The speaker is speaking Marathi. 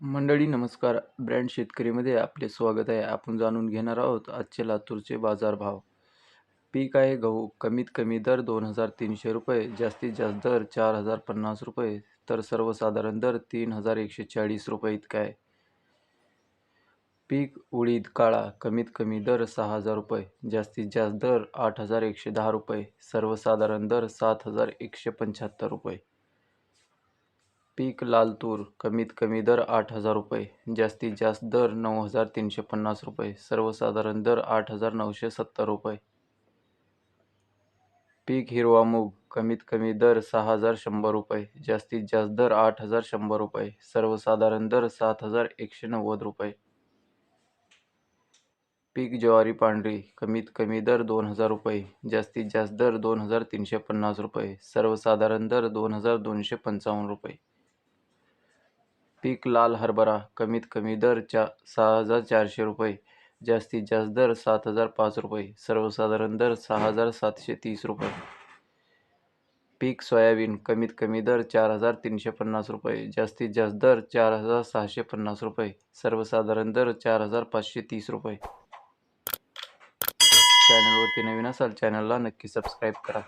मंडळी नमस्कार. ब्रँड शेतकरीमध्ये आपले स्वागत आहे. आपण जाणून घेणार आहोत आजचे लातूरचे बाजारभाव. पीक आहे गहू. कमीत कमी दर दोन हजार तीनशे रुपये जास्तीत जास्त दर चार हजार पन्नास रुपये तर सर्वसाधारण दर तीन हजार एकशे चाळीस रुपये इतका आहे. पीक उडीद काळा. कमीत कमी दर सहा हजार रुपये जास्तीत जास्त दर आठ हजार एकशे दहा रुपये सर्वसाधारण दर सात हजार एकशे पंच्याहत्तर रुपये. पीक लाल तूर कमीत कमी दर आठ हजार रुपये जास्तीत जास्त दर नऊ हजार तीनशे पन्नास रुपये सर्वसाधारण दर आठ हजार नऊशे सत्तर रुपये. पीक हिरवा मूग कमीत कमी दर सहा हजार शंभर रुपये जास्तीत जास्त दर आठ हजार शंभर रुपये सर्वसाधारण दर सात हजार एकशे नव्वद रुपये. पीक ज्वारी पांढरी कमीत कमी दर दोन हजार रुपये जास्तीत जास्त दर दोन हजार तीनशे पन्नास रुपये सर्वसाधारण दर दोन हजार दोनशे पंचावन्न रुपये. पीक लाल हरभरा कमीत कमी दर चा सहा हजार चारशे रुपये जास्तीत जास्त दर सात हजार पाच रुपये सर्वसाधारण दर सहा हजार सातशे तीस रुपये. पीक सोयाबीन कमीत कमी दर चार हजार तीनशे पन्नास रुपये जास्तीत जास्त दर चार हजार सहाशे पन्नास रुपये सर्वसाधारण दर चार हजार पाचशे तीस रुपये. चॅनलवरती नवीन असाल चॅनलला नक्की सबस्क्राईब करा.